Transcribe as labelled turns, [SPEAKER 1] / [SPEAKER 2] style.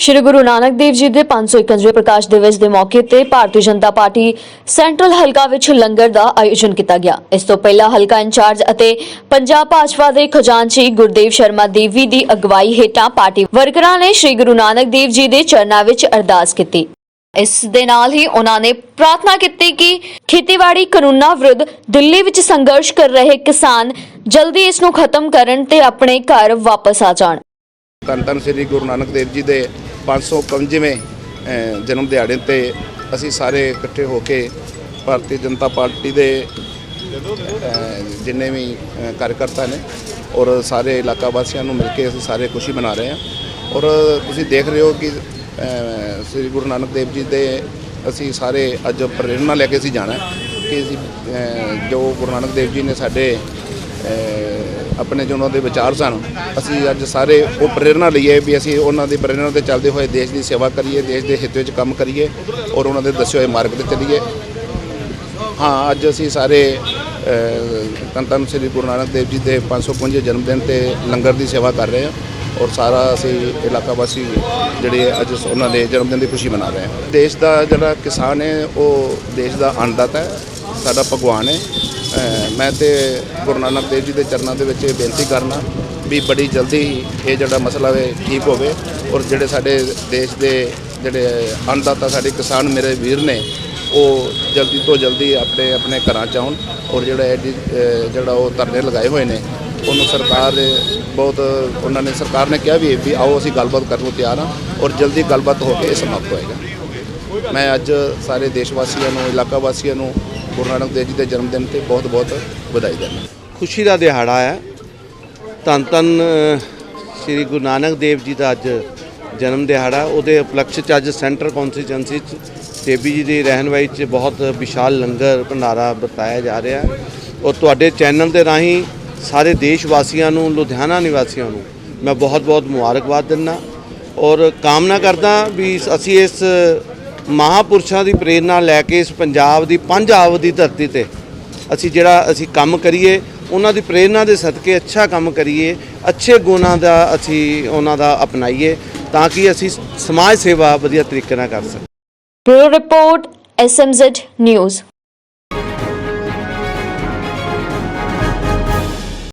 [SPEAKER 1] ਸ਼੍ਰੀ ਗੁਰੂ ਨਾਨਕ ਦੇਵ ਜੀ ਦੇ 551ਵੇਂ ਪ੍ਰਕਾਸ਼ ਦਿਵਸ ਦੇ ਮੌਕੇ ਤੇ ਭਾਰਤੀ ਜਨਤਾ ਪਾਰਟੀ ਸੈਂਟਰਲ ਹਲਕਾ ਵਿੱਚ ਲੰਗਰ ਦਾ ਆਯੋਜਨ ਕੀਤਾ ਗਿਆ। ਇਸ ਤੋਂ ਪਹਿਲਾਂ ਹਲਕਾ ਇੰਚਾਰਜ ਅਤੇ ਪੰਜਾਬ ਭਾਜਪਾ ਦੇ ਖਜ਼ਾਨਚੀ ਗੁਰਦੇਵ ਸ਼ਰਮਾ ਦੇਵੀ ਦੀ ਅਗਵਾਈ ਹੇਠਾਂ ਪਾਰਟੀ ਵਰਕਰਾਂ ਨੇ ਸ਼੍ਰੀ ਗੁਰੂ ਨਾਨਕ ਦੇਵ ਜੀ ਦੇ ਚਰਨਾਂ ਵਿੱਚ ਅਰਦਾਸ ਕੀਤੀ। ਇਸ ਦੇ ਨਾਲ ਹੀ ਉਹਨਾਂ ਨੇ ਪ੍ਰਾਰਥਨਾ ਕੀਤੀ ਕਿ ਖੇਤੀਬਾੜੀ ਕਾਨੂੰਨਾਂ ਵਿਰੁੱਧ ਦਿੱਲੀ ਵਿੱਚ ਸੰਘਰਸ਼ ਕਰ ਰਹੇ ਕਿਸਾਨ ਜਲਦੀ ਇਸ ਨੂੰ ਖਤਮ ਕਰਨ ਤੇ ਆਪਣੇ ਘਰ ਵਾਪਸ ਆ ਜਾਣ।
[SPEAKER 2] ਧੰਨ ਧੰਨ ਸ੍ਰੀ ਗੁਰੂ ਨਾਨਕ ਦੇਵ ਜੀ ਦੇ 555ਵੇਂ ਅਹ, ਜਨਮ ਦਿਹਾੜੇ ਤੇ ਅਸੀਂ ਸਾਰੇ ਇਕੱਠੇ ਹੋ ਕੇ ਭਾਰਤੀ ਜਨਤਾ ਪਾਰਟੀ ਦੇ ਜਿੰਨੇ ਵੀ ਕਾਰਜਕਰਤਾ ਨੇ ਔਰ ਸਾਰੇ ਇਲਾਕਾ ਵਾਸੀਆਂ ਨੂੰ ਮਿਲ ਕੇ ਅਸੀਂ ਸਾਰੇ ਖੁਸ਼ੀ ਮਨਾ ਰਹੇ ਹਾਂ। ਔਰ ਤੁਸੀਂ ਦੇਖ ਰਹੇ ਹੋ ਕਿ ਸ੍ਰੀ ਗੁਰੂ ਨਾਨਕ ਦੇਵ ਜੀ ਦੇ ਅਸੀਂ ਸਾਰੇ ਅੱਜ ਪ੍ਰੇਰਣਾ ਲੈ ਕੇ ਅਸੀਂ ਜਾਣਾ ਕਿ ਅਸੀਂ ਜੋ ਗੁਰੂ ਨਾਨਕ ਦੇਵ ਜੀ ਨੇ ਸਾਡੇ ਆਪਣੇ ਜੋ ਉਹਨਾਂ ਦੇ ਵਿਚਾਰ ਸਨ ਅਸੀਂ ਅੱਜ ਸਾਰੇ ਉਹ ਪ੍ਰੇਰਣਾ ਲਈਏ ਵੀ ਅਸੀਂ ਉਹਨਾਂ ਦੀ ਪ੍ਰੇਰਣਾ ਤੇ ਚੱਲਦੇ ਹੋਏ ਦੇਸ਼ ਦੀ ਸੇਵਾ ਕਰੀਏ ਦੇਸ਼ ਦੇ ਹਿੱਤ ਵਿੱਚ ਕੰਮ ਕਰੀਏ ਔਰ ਉਹਨਾਂ ਦੇ ਦੱਸੇ ਹੋਏ ਮਾਰਗ ਤੇ ਚੱਲੀਏ। ਹਾਂ ਅੱਜ ਅਸੀਂ ਸਾਰੇ ਅਹ, ਧੰਨ ਧੰਨ ਸ੍ਰੀ ਗੁਰੂ ਨਾਨਕ ਦੇਵ ਜੀ ਦੇ 555 ਜਨਮ ਦਿਨ ਤੇ ਲੰਗਰ ਦੀ ਸੇਵਾ ਕਰ ਰਹੇ ਹਾਂ ਔਰ ਸਾਰਾ ਅਸੀਂ ਇਲਾਕਾ ਵਾਸੀ ਜਿਹੜੇ ਅੱਜ ਉਹਨਾਂ ਦੇ ਜਨਮ ਦਿਨ ਦੀ ਖੁਸ਼ੀ ਮਨਾ ਰਹੇ ਹਾਂ। ਦੇਸ਼ ਦਾ ਜਿਹੜਾ ਕਿਸਾਨ ਹੈ ਉਹ ਦੇਸ਼ ਦਾ ਅੰਨਦਾਤਾ ਹੈ ਸਾਡਾ ਭਗਵਾਨ ਹੈ। ਮੈਂ ਤੇ ਗੁਰੂ ਨਾਨਕ ਦੇਵ ਜੀ ਦੇ ਚਰਨਾਂ ਦੇ ਵਿੱਚ ਇਹ ਬੇਨਤੀ ਕਰਨਾ ਵੀ ਬੜੀ ਜਲਦੀ ਇਹ ਜਿਹੜਾ ਮਸਲਾ ਹੈ ਠੀਕ ਹੋਵੇ ਔਰ ਜਿਹੜੇ ਸਾਡੇ ਦੇਸ਼ ਦੇ ਜਿਹੜੇ ਅੰਨਦਾਤਾ ਸਾਡੇ ਕਿਸਾਨ ਮੇਰੇ ਵੀਰ ਨੇ, ਉਹ ਜਲਦੀ ਤੋਂ ਜਲਦੀ ਆਪਣੇ ਆਪਣੇ ਘਰਾਂ ਚ ਆਉਣ ਔਰ ਜਿਹੜਾ ਐਡੀ ਜਿਹੜਾ ਉਹ ਧਰਨੇ ਲਗਾਏ ਹੋਏ ਨੇ, ਉਹਨੂੰ ਸਰਕਾਰ ਬਹੁਤ ਉਹਨਾਂ ਨੇ ਸਰਕਾਰ ਨੇ ਕਿਹਾ ਵੀ ਵੀ ਆਓ ਅਸੀਂ ਗੱਲਬਾਤ ਕਰਨ ਨੂੰ ਤਿਆਰ ਹਾਂ ਔਰ ਜਲਦੀ ਗੱਲਬਾਤ ਹੋ ਕੇ ਇਹ ਸਮਾਪਤ ਹੋਏਗਾ। ਮੈਂ ਅੱਜ ਸਾਰੇ ਦੇਸ਼ ਵਾਸੀਆਂ ਨੂੰ ਇਲਾਕਾ ਵਾਸੀਆਂ ਨੂੰ ਗੁਰੂ ਨਾਨਕ ਦੇਵ ਜੀ ਦੇ ਜਨਮ ਦਿਨ ਤੇ ਬਹੁਤ ਬਹੁਤ ਵਧਾਈ ਦਿੰਦਾ
[SPEAKER 3] ਖੁਸ਼ੀ ਦਾ ਦਿਹਾੜਾ ਹੈ। ਧੰਨ ਧੰਨ ਸ੍ਰੀ ਗੁਰੂ ਨਾਨਕ ਦੇਵ ਜੀ ਦਾ ਅੱਜ ਜਨਮ ਦਿਹਾੜਾ। ਉਹਦੇ ਉਪਲਕਸ਼ 'ਚ ਅੱਜ ਸੈਂਟਰ ਕੌਂਸਟੀਚੁਐਂਸੀ 'ਚ ਦੇਵੀ ਜੀ ਦੀ ਰਹਿਨਵਾਈ 'ਚ ਬਹੁਤ ਵਿਸ਼ਾਲ ਲੰਗਰ ਭੰਡਾਰਾ ਵਰਤਾਇਆ ਜਾ ਰਿਹਾ ਔਰ ਤੁਹਾਡੇ ਚੈਨਲ ਦੇ ਰਾਹੀਂ ਸਾਰੇ ਦੇਸ਼ ਵਾਸੀਆਂ ਨੂੰ, ਲੁਧਿਆਣਾ ਨਿਵਾਸੀਆਂ ਨੂੰ ਮੈਂ ਬਹੁਤ-ਬਹੁਤ ਮੁਬਾਰਕਬਾਦ ਦਿੰਦਾ। ਔਰ ਕਾਮਨਾ ਕਰਦਾ ਵੀ ਅਸੀਂ ਇਸ ਮਹਾਪੁਰਸ਼ਾਂ ਦੀ ਪ੍ਰੇਰਣਾ ਲੈ ਕੇ ਇਸ ਪੰਜਾਬ ਦੀ ਪੰਜ ਆਵ ਦੀ ਧਰਤੀ ਤੇ ਅਸੀਂ ਜਿਹੜਾ ਅਸੀਂ ਕੰਮ ਕਰੀਏ, ਉਹਨਾਂ ਦੀ ਪ੍ਰੇਰਣਾ ਦੇ ਸਦਕੇ ਅੱਛਾ ਕੰਮ ਕਰੀਏ, ਅੱਛੇ ਗੁਣਾਂ ਦਾ ਅਸੀਂ ਉਹਨਾਂ ਦਾ ਅਪਣਾਈਏ ਤਾਂ ਕਿ ਅਸੀਂ ਸਮਾਜ ਸੇਵਾ ਵਧੀਆ ਤਰੀਕੇ ਨਾਲ ਕਰ ਸਕੀਏ।
[SPEAKER 1] Bureau report S M Z news.